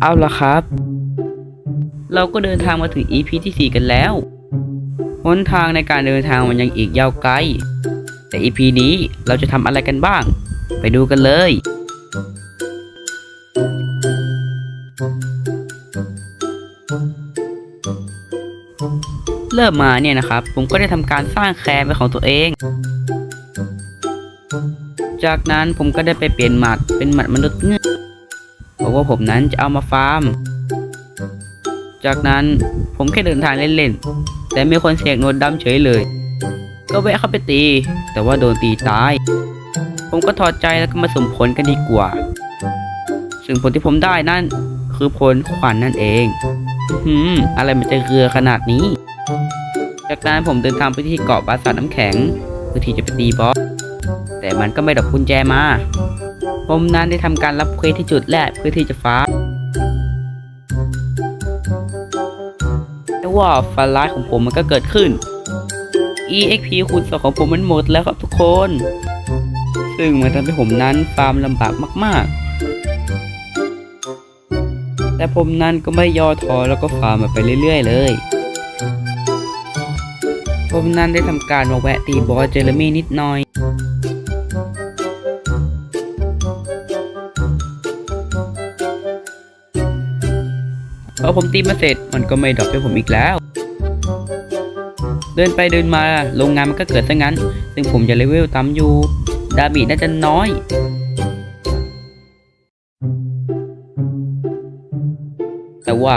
เอาละครับ เราก็เดินทางมาถึง EP ที่ 4 กันแล้ว หนทางในการเดินทางมันยังอีกยาวไกล แต่ EP นี้เราจะทำอะไรกันบ้าง ไปดูกันเลยเริ่มมาเนี่ยนะครับ ผมก็ได้ทำการสร้างแคร์เป็นของตัวเอง จากนั้นผมก็ได้ไปเปลี่ยนหมัดเป็นหมัดมนุษย์เงือก ว่าผมนั้นจะเอามาฟาร์ม จากนั้นผมแค่เดินทางเล่นๆ แต่มีคนเสียงโนดดำเฉยเลย ก็แวะเข้าไปตี แต่ว่าโดนตีตาย ผมก็ถอดใจแล้วก็มาสมผลกันดีกว่า ซึ่งผลที่ผมได้นั่น คือผลขวัญนนั่นเองหืมอะไรมันจะเกลือขนาดนี้ จากนั้นผมเดินทางไปที่เกาะปราสาทน้ำแข็งเพื่อที่จะไปตีบอสแต่มันก็ไม่ดอกกุญแจมา ผมนั้นได้ทำการรับเควสที่จุดแรกเพื่อที่จะฟ้าแต่ว่าฟันร้ายของผมมันก็เกิดขึ้น EXP คูณสองของผมมันหมดแล้วครับทุกคน ซึ่งมันทำให้ผมนั้นฟาร์มลำบากมาก ๆ แต่ผมนั้นก็ไม่ย่อท้อแล้วก็ฟาร์มมาไปเรื่อย ๆ เลย ผมนั้นได้ทำการมาแวะตีบอสเจอร์มี่นิดหน่อย พอผมตีมาเสร็จมันก็ไม่ดรอปให้ผมอีกแล้ว เดินไปเดินมาโรงงานมันก็เกิดซะงั้น ซึ่งผมจะเลเวลต่ำอยู่ ดาเมิน่าจะน้อยแต่ว่า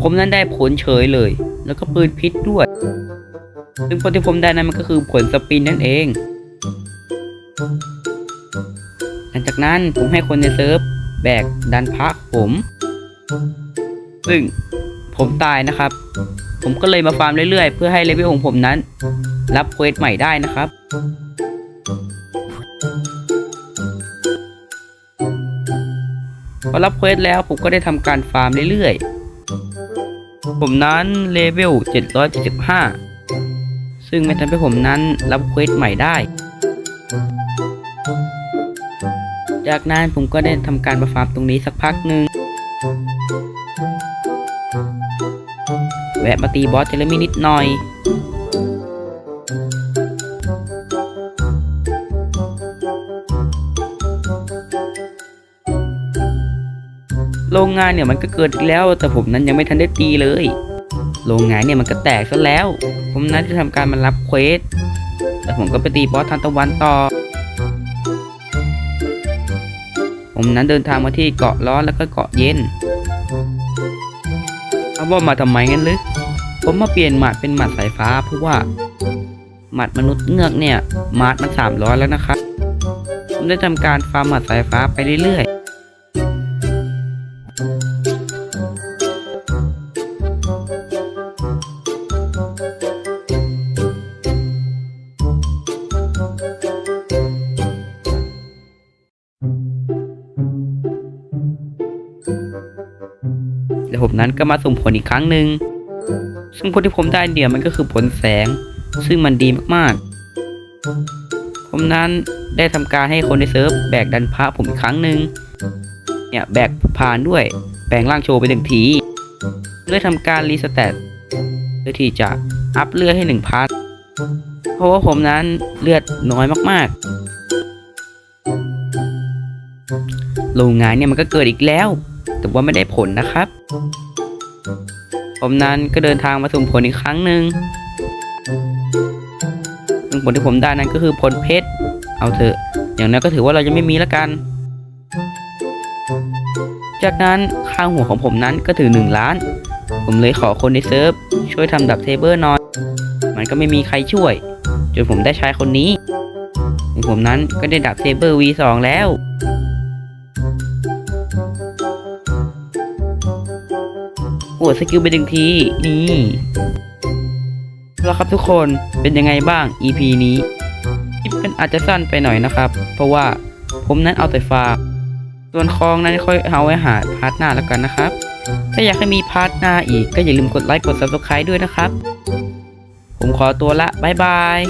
ผมนั้นได้ผลเฉยเลย แล้วก็ปืนพิษด้วย ซึ่งผลที่ผมได้นั้นมันก็คือผลสปินนั่นเอง หลังจากนั้นผมให้คนในเซิร์ฟ แบกดันพระผม ซึ่งผมตายนะครับ ผมก็เลยมาฟาร์มเรื่อยๆ เพื่อให้เลเวลของผมนั้น รับเควสใหม่ได้นะครับ พอรับเควสแล้วผมก็ได้ทำการฟาร์มเรื่อยๆ ผมนั้นเลเวล 775 ซึ่งไม่ทำให้ผมนั้นรับเควสใหม่ได้ จากนั้นผมก็ได้ทำการมาฟาร์มตรงนี้สักพักหนึ่ง แวะมาตีบอสเจลมี่นิดหน่อย โรงงานเนี่ยมันก็เกิดอีกแล้วแต่ผมนั้นยังไม่ทันได้ตีเลย โรงงานเนี่ยมันก็แตกซะแล้ว ผมนั้นจะทำการมารับเควสแต่ผมก็ไปตีบอสทานตะวันต่อผมนั้นเดินทางมาที่เกาะร้อนแล้วก็เกาะเย็น เอาว่ามาทำไมงั้นหรือผมมาเปลี่ยนหมัดเป็นหมัดสายฟ้าเพราะว่าหมัดมนุษย์เงือกเนี่ยหมัดมันสามร้อยแล้วนะครับผมได้ทำการฟาร์มหมัดสายฟ้าไปเรื่อย แล้วผมนั้นก็มาสุ่มผลอีกครั้งหนึ่งซึ่งผลที่ผมได้เดี่ยวมันก็คือผลแสง ซึ่งมันดีมากๆ ผมนั้นได้ทำการให้คนในเซิร์ฟแบกดันพระผมอีกครั้งหนึ่งเนี่ยแบกผ่านด้วยแปลงร่างโชว์ไปหนึ่งทีเลยทำการรีสแตทเพื่อที่จะอัพเลือดให้หนึ่งพัทเพราะว่าผมนั้นเลือดน้อยมากๆโรงงานเนี่ยมันก็เกิดอีกแล้ว แต่ว่าไม่ได้ผลนะครับ ผมนั้นก็เดินทางมาสุ่มผลอีกครั้งหนึ่งซึ่งผลที่ผมได้นั้นก็คือผลเพชร เอาเถอะ อย่างนั้นก็ถือว่าเราจะไม่มีแล้วกัน จากนั้นค่าหัวของผมนั้นก็ถึงหนึ่งล้าน ผมเลยขอคนในเซิร์ฟช่วยทำดับเทเบอร์หน่อย มันก็ไม่มีใครช่วย จนผมได้ชายคนนี้ผมนั้นก็ได้ดับเซเบอร์ V2 แล้ว โอ้สกิลไปหนึ่งที นี่แล้วครับทุกคนเป็นยังไงบ้าง EP นี้คลิปมันอาจจะสั้นไปหน่อยนะครับ เพราะว่าผมนั้นเอาแต่ฟาร์มส่วนคลองนั้นค่อยเอาไว้หาพาร์ทหน้าแล้วกันนะครับ ถ้าอยากให้มีพาร์ทหน้าอีกก็อย่าลืมกดไลค์กด subscribe ด้วยนะครับ ผมขอตัวละ บ๊ายบาย